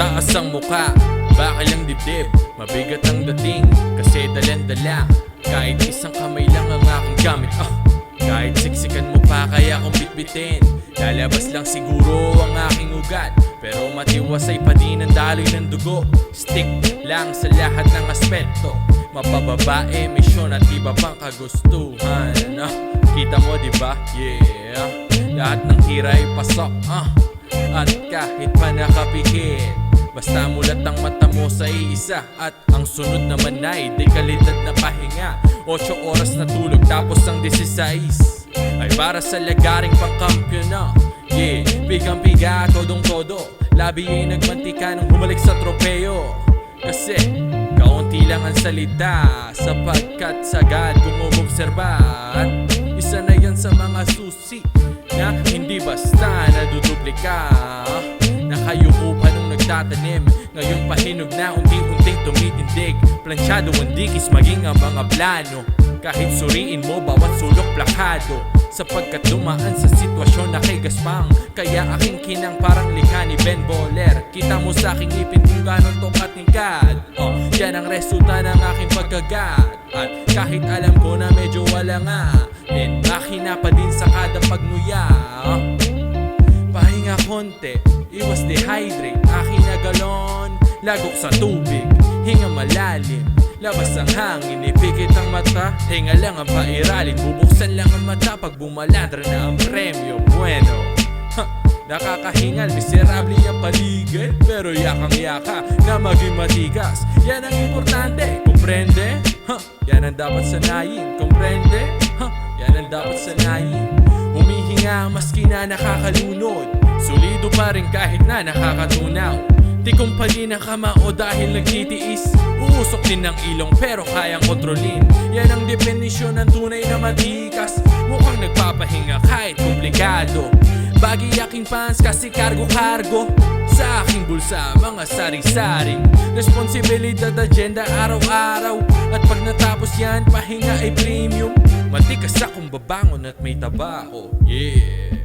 ang muka Bakal ang dibdib. Mabigat ang dating Kasi dalan-dala. Kahit isang kamay lang ang aking gamit ah, Kahit siksikan mo pa kaya kong bitbitin. Lalabas lang siguro ang aking ugat. Pero matiwasay pa din ang daloy ng dugo. Stick lang sa lahat ng aspeto. Mapababae, misyon at iba pang kagustuhan ah, Kita mo diba? Yeah. Lahat ng tira ay pasok ah, At kahit pa nakapikit Basta mulat ang mata mo sa iisa At ang sunod naman ay di kalidad na pahinga. 8 oras na tulog tapos ang 16 Ay para sa lagaring pangkampiyon na Yeah, bigang piga, todong todo Labi ay nagmantika nung bumalik sa tropeyo. Kasi kaunti lang ang salita Sapagkat sagad kung umobserba At isa na yan sa mga susi Na hindi basta naduduplika Nakayuko pa nung nagtatanim? Ngayon pahinog na unti-unting tumitindig. Plansyado ang dikis maging ang mga plano. Kahit suriin mo bawat sulok plakado. Sapagkat dumaan sa sitwasyon na kay gaspang Kaya aking kinang parang likha ni Ben Boller. Kita mo sa aking ipin kung gano'n tokat ni God oh, Yan ang resulta ng aking pagkagat. At kahit alam ko na medyo wala nga Then makina pa din sa kada pagmuya oh. Konti, iwas dehydrate Aking na galon, lagok sa tubig Hinga malalim, labas ang hangin Ipikit ang mata, hinga lang ang pairalin Bubuksan lang ang mata pag bumalandra na ang premyo Bueno, nakakahingal, miserable ang paligid Pero yakang yaka na maging matigas Yan ang importante, komprende? Ha, yan ang dapat sanayin, komprende? Ha, yan ang dapat sanayin Humihinga maski na nakakalunod pa rin kahit na nakakatunaw. Di kumpali ng kamao dahil nagtitiis. Uusok din ng ilong pero kayang kontrolin. Yan ang definisyon ng tunay na matikas. Mukhang nagpapahinga kahit komplikado. Bagi aking pants kasi kargo-kargo Sa aking bulsa mga sari-sari Responsibilidad agenda araw-araw. At pag natapos yan pahinga ay premium. Matikas akong babangon at may tabako Yeah